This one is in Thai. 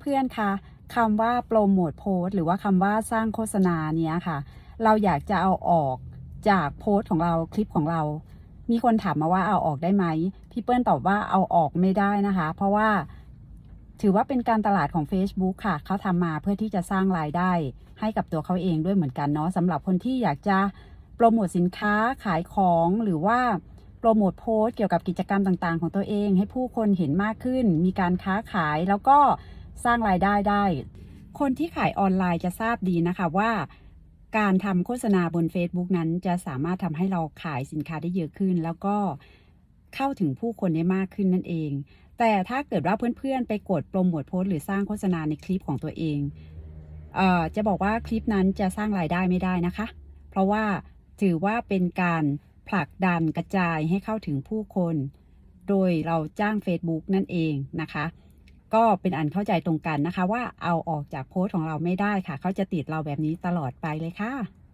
เพื่อนๆคะคำว่าโปรโมทโพสหรือว่าคำว่าสร้างโฆษณาเนี้ยค่ะ เราอยากจะเอาออกจากโพสของเราคลิปของเรา มีคนถามมาว่าเอาออกได้ไหมพี่เปิ้ลตอบว่าเอาออกไม่ได้นะคะ เพราะว่าถือว่าเป็นการตลาดของ Facebook ค่ะ เขาทำมาเพื่อที่จะสร้างรายได้ ให้กับตัวเขาเองด้วยเหมือนกันเนาะสำหรับคนที่อยากจะโปรโมทสินค้าขายของหรือว่าโปรโมทโพสเกี่ยวกับกิจกรรมต่างๆ ของตัวเอง ให้ผู้คนเห็นมากขึ้น มีการค้าขายแล้วก็ สร้างรายได้ได้ คนที่ขายออนไลน์จะทราบดีนะคะว่า การทำโฆษณาบน Facebook นั้นจะสามารถทำให้เราขายสินค้าได้เยอะขึ้น แล้วก็เข้าถึงผู้คนได้มากขึ้นนั่นเอง แต่ถ้าเกิดว่าเพื่อนๆ ไปกดโปรโมทโพสต์หรือสร้างโฆษณาในคลิปของตัวเองเอ่อจะบอกว่าคลิปนั้นจะสร้างรายได้ไม่ได้นะคะ เพราะว่าถือว่าเป็นการผลักดันกระจายให้เข้าถึงผู้คน โดยเราจ้าง Facebook นั่นเองนะคะ ก็เป็นอันเข้าใจตรงกันนะคะ ว่าเอาออกจากโพสต์ของเราไม่ได้ค่ะ เขาจะติดเราแบบนี้ตลอดไปเลยค่ะ